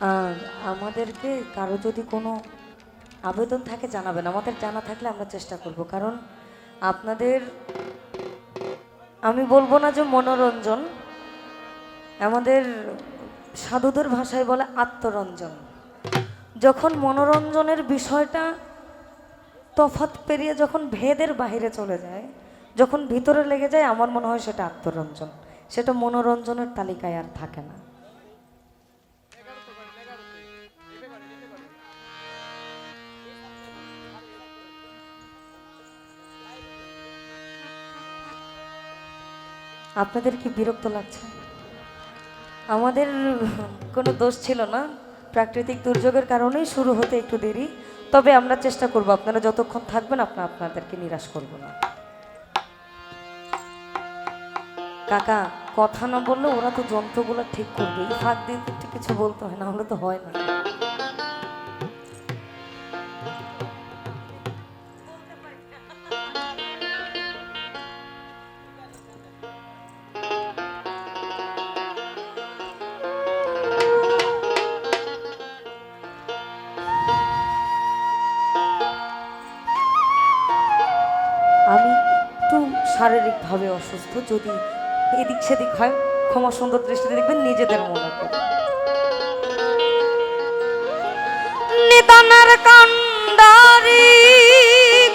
আর আমাদেরকে কারও যদি কোনো আবেদন থাকে জানাবেন। আমাদের জানা থাকলে আমরা চেষ্টা করব। কারণ আপনাদের, আমি বলব না যে মনোরঞ্জন, আমাদের সাধুদের ভাষায় বলে আত্মরঞ্জন। যখন মনোরঞ্জনের বিষয়টা তফাত পেরিয়ে যখন ভেদের বাইরে চলে যায়, যখন ভিতরে লেগে যায়, আমার মনে হয় সেটা আত্মরঞ্জন। সেটা মনোরঞ্জনের তালিকায় আর থাকে না। আপনাদের কি বিরক্ত লাগছে। আমাদের কোনো দোষ ছিল না। প্রাকৃতিক দুর্যোগের কারণেই শুরু হতে একটু দেরি। তবে আমরা চেষ্টা করব, আপনারা যতক্ষণ থাকবেন আপনার আপনাদেরকে নিরাশ করব না। কাকা, কথা না বললে ওরা তো যন্ত্রগুলো ঠিক করবে। এই ফাঁক দিয়ে কিছু বলতে হয়, না হলে তো হয় না। শারীরিকভাবে অসুস্থ, যদি এদিক সেদিক হয়, ক্ষমা সুন্দর দৃষ্টিতে দেখবেন নিজেদের মনে করে নিদানের কান্ডারি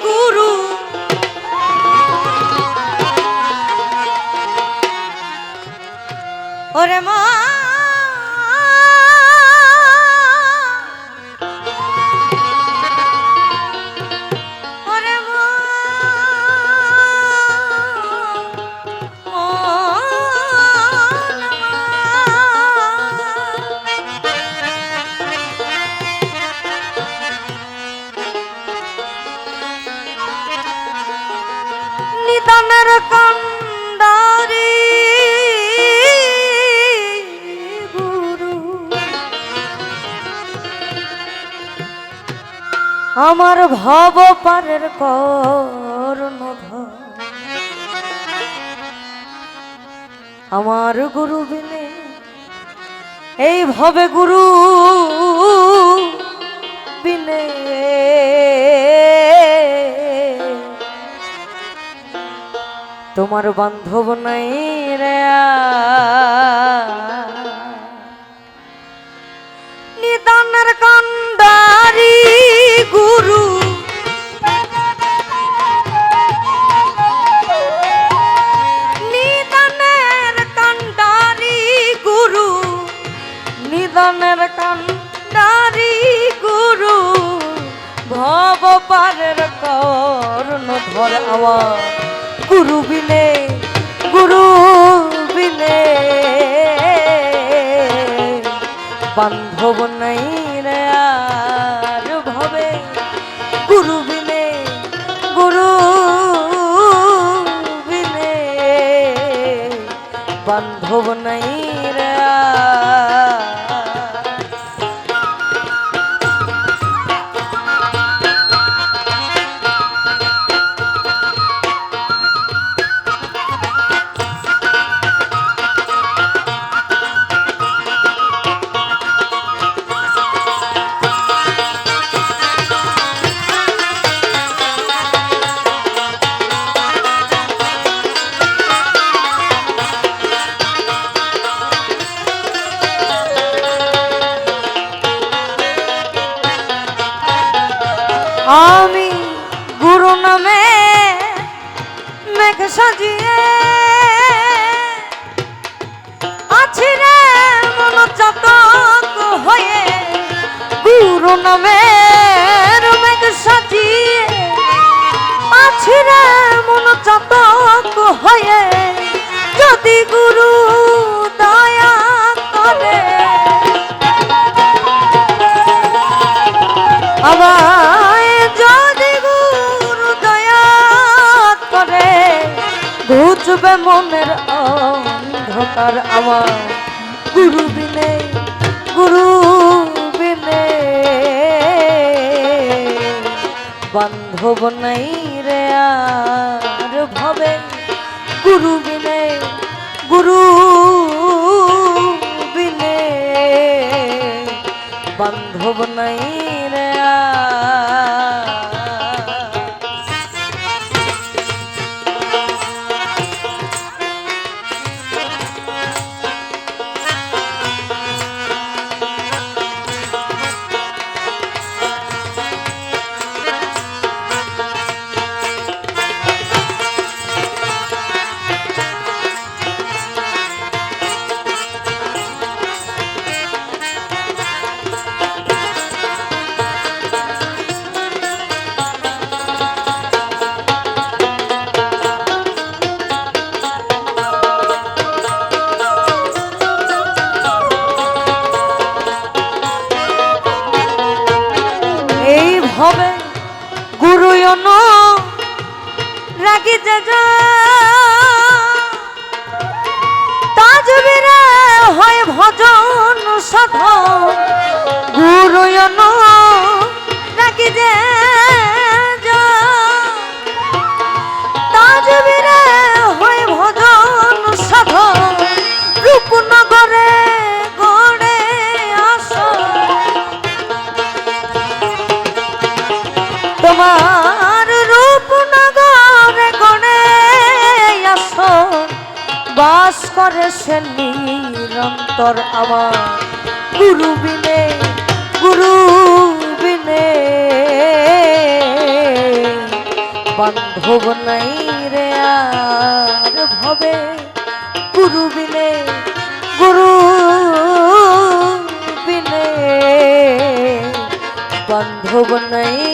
গুরু। ওরে মা নিদানের কান্ডারি গুরু। আমার ভব পারের কর্ণধর আমার গুরু বিনে এই ভবে গুরু বিনে। তোমার বান্ধব নাই রে নিদানের কান্ডারি গুরু। নিদানের কান্ডারি গুরু। নিদানের কান্ডারি গুরু। ভব পারের কর্ণ ধর আমার গুরু বিলে গুরু বিলে বান্ধব নাই রে আর ভবে গুরু বিলে গুরু বিলে বান্ধব নাই আমি গুরু নামে মেঘ সাজিয়ে আছি রে মন চাতক হয়ে গুরু নামে ঘুচবে মনের অন্ধকার আমার। গুরু বিনে গুরু বিনে বান্ধব নাই রে আর ভবে। গুরু বিনে গুরু বিনে বান্ধব নাই রে আর। তাজবিরে হয় ভজন সাধন। গুরুয়ন নিরন্তর আমার গুরু বিনে গুরু বিনে বান্ধব নাই রে আর ভবে গুরু বিনে গুরু বিনে বান্ধব নাই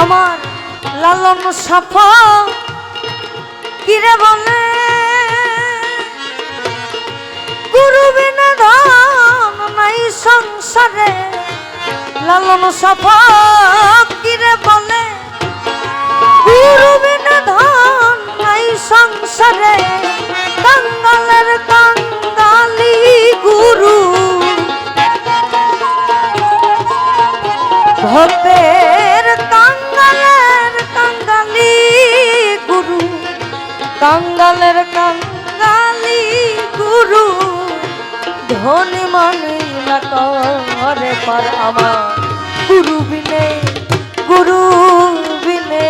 আমার লালন সাফা কিরে বলে? গুরু বিনা ধন নাই সংসারে, লালন সাফা কিরে বলে? গুরু ধনী মানি না করে পার আমার। গুরু বিনে গুরু বিনে।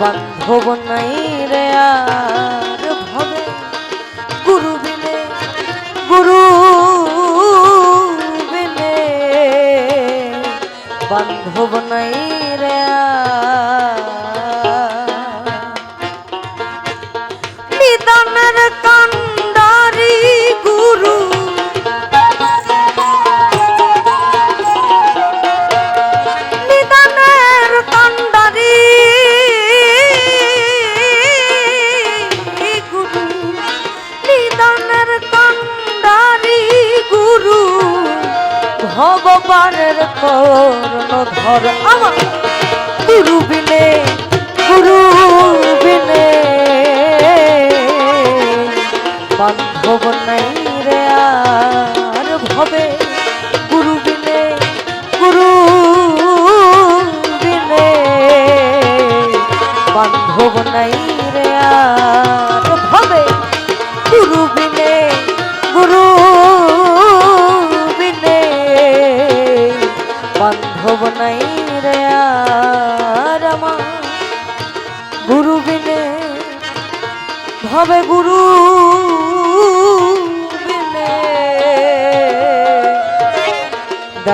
বান্ধব নাই রে আর। করণ ধর আমার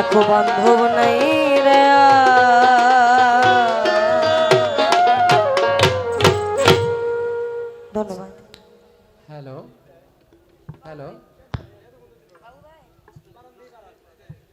দেখো বান্ধব